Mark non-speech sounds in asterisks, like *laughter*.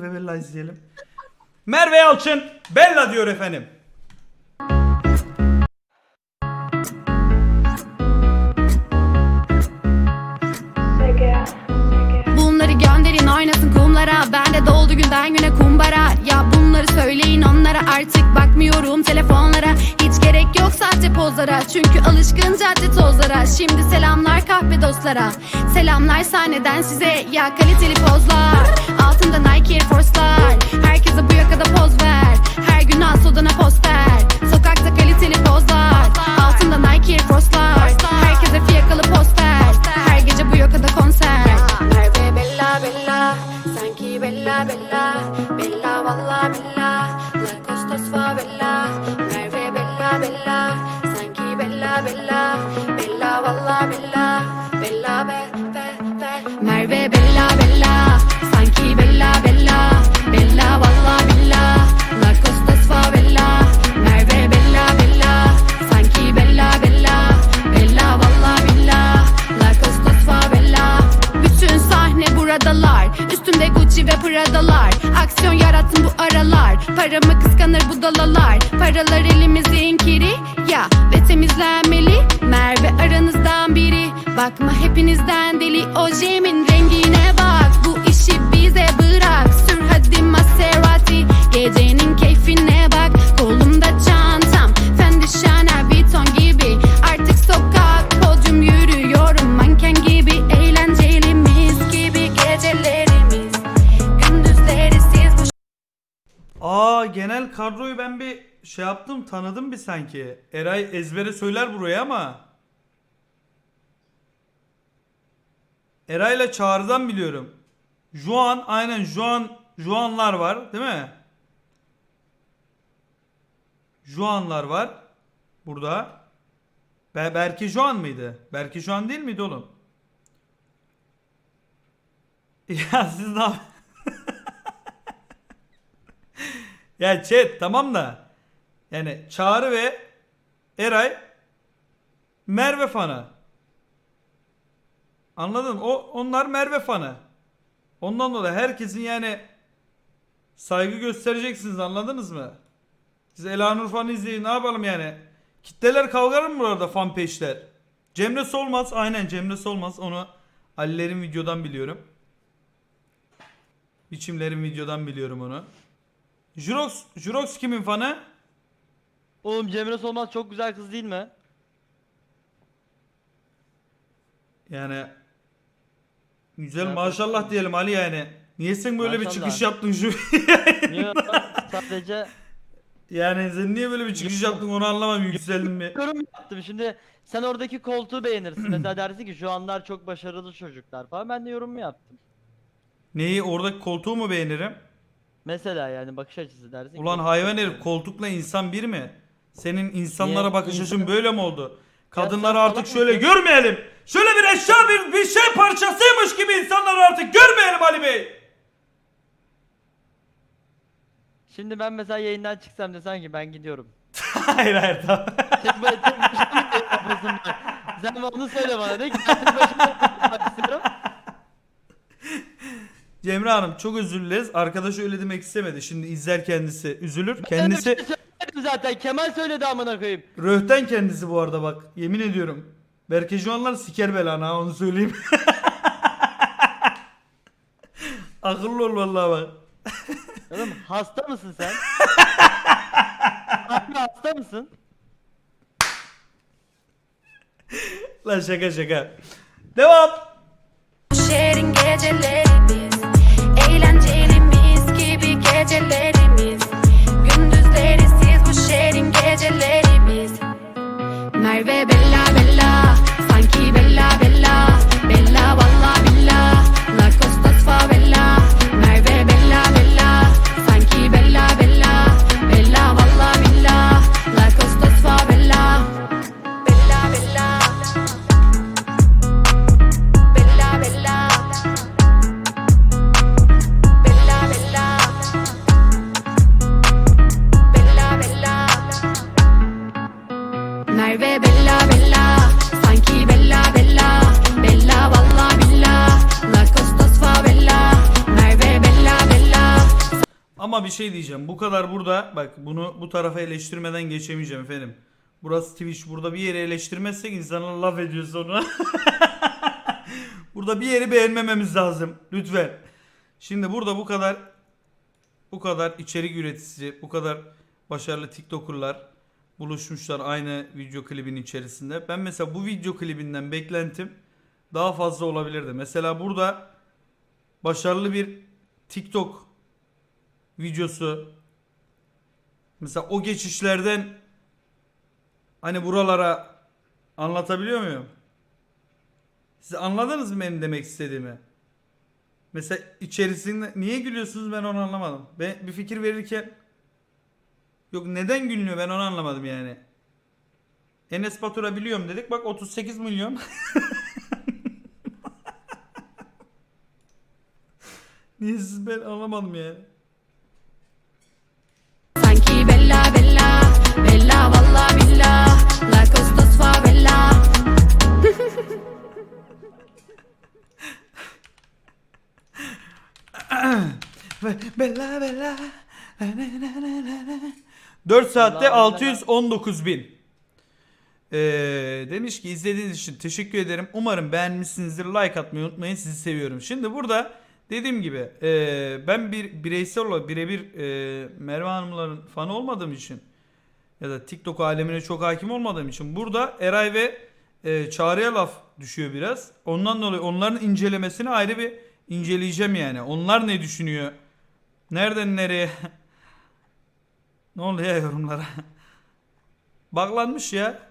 Merve Bella izleyelim. Merve Yalçın Bella diyor efendim. Bunları gönderin oynasın kumlara. Ben de doldu günden güne kumbara. Ya bunları söyleyin onlara. Artık bakmıyorum telefonlara. Hiç gerek yok sahte pozlara. Çünkü alışkın cadde tozlara. Şimdi selamlar kahve dostlara. Selamlar sahneden size. Ya kaliteli pozlar Altında Nike Air Force'lar Herkese bu yakada poz ver. Her gün al sodana poster. Sokakta kaliteli pozlar. Altında Nike Air Force'lar Herkese fiyakalı poster. Her gece bu yakada konser. Merve Bella Bella. Sanki Bella Bella. Bella valla Bella. La Costas Favela Merve Bella Bella. Sanki Bella Bella. Bella valla Bella. Bella be be be. Merve Bella Bella Paramı kıskanır bu dalalar. Paralar elimizin kiri. Ya ve temizlenmeli. Merve aranızdan biri. Bakma hepinizden deli. Ojemin rengine bak. Bu işi bize bırak. Sür Genel kadroyu ben bir şey yaptım tanıdım bir sanki. Eray ezbere söyler buraya ama. Eray'la Çağrı'dan biliyorum. Juan aynen Juan Juanlar var değil mi? Juanlar var. Burada. Be Berke Juan mıydı? Berke Juan değil miydi oğlum? *laughs* Ya siz ne Ya chat tamam da yani Çağrı ve Eray Merve fanı. Anladın mı? O onlar Merve fanı. Ondan dolayı herkesin yani saygı göstereceksiniz anladınız mı? Siz Elanur fanı izleyin ne yapalım yani? Kitleler kavgar mı burada fan peşler? Cemre Solmaz aynen Cemre Solmaz onu Ali'lerin videodan biliyorum. Biçimlerin videodan biliyorum onu. Jurox, Jurox kimin fanı? Oğlum Cemre Solmaz çok güzel kız değil mi? Yani güzel Ya, maşallah diyelim Ali yani. Niye sen böyle bir Maşallah. çıkış yaptın şu? *laughs* Niye? Sadece yani sen niye böyle bir çıkış yaptın onu anlamam yükseldin mi? yorum yaptım. Şimdi sen oradaki koltuğu beğenirsin. *clears throat* Mesela dersin ki şu anlar çok başarılı çocuklar falan. Ben de yorum yaptım. Neyi oradaki koltuğu mu beğenirim? Mesela yani bakış açısı dersin ki- Ulan hayvan herif koltukla insan bir mi? Senin insanlara Niye? bakış açın İnsan- böyle mi oldu? Kadınları sen artık salak şöyle mısın? görmeyelim. Şöyle bir eşya bir, bir şey parçasıymış gibi insanları artık görmeyelim Ali Bey. Şimdi ben mesela yayından çıksam desen ki ben gidiyorum. *laughs* hayır hayır tamam. *laughs* Tek, tek bak? Sen bana onu söyle bana de ki ben tek başıma yapmak istiyorum. Cemre Hanım çok özür dileriz. Arkadaş öyle demek istemedi. Şimdi izler kendisi üzülür. Ben Kendisi öyle bir şey söylemedim zaten. Kemal söyledi amına koyayım. röhten kendisi bu arada bak. Yemin ediyorum. Berke Juanlar siker belanı ha onu söyleyeyim. *laughs* Akıllı ol vallahi bak. *laughs* Oğlum hasta mısın sen? Abi hasta mısın? Lan şaka şaka. Devam. şehrin Eğlenceli mis gibi bir şey diyeceğim. Bu kadar burada bak bunu bu tarafa eleştirmeden geçemeyeceğim efendim. Burası Twitch. Burada bir yeri eleştirmezsek insanlar laf ediyor sonra. *laughs* burada bir yeri beğenmememiz lazım. Lütfen. Şimdi burada bu kadar bu kadar içerik üreticisi, bu kadar başarılı TikToker'lar buluşmuşlar aynı video klibin içerisinde. Ben mesela bu video klibinden beklentim daha fazla olabilirdi. Mesela burada başarılı bir TikTok videosu mesela o geçişlerden hani buralara anlatabiliyor muyum? Siz anladınız mı benim demek istediğimi? Mesela içerisinde niye gülüyorsunuz ben onu anlamadım. Ben bir fikir verirken yok neden gülünüyor ben onu anlamadım yani. Enes Batur'a biliyorum dedik bak 38 milyon. *laughs* niye siz ben anlamadım ya. Bella bella 4 saatte Bella, 619 bin. Ee, demiş ki izlediğiniz için teşekkür ederim. Umarım beğenmişsinizdir. Like atmayı unutmayın. Sizi seviyorum. Şimdi burada dediğim gibi e, ben bir bireysel olarak birebir e, Merve Hanımların fanı olmadığım için ya da TikTok alemine çok hakim olmadığım için burada Eray ve e, Çağrı'ya laf düşüyor biraz. Ondan dolayı onların incelemesini ayrı bir inceleyeceğim yani. Onlar ne düşünüyor? Nereden nereye? *laughs* ne oluyor yorumlara? *laughs* Baklanmış ya.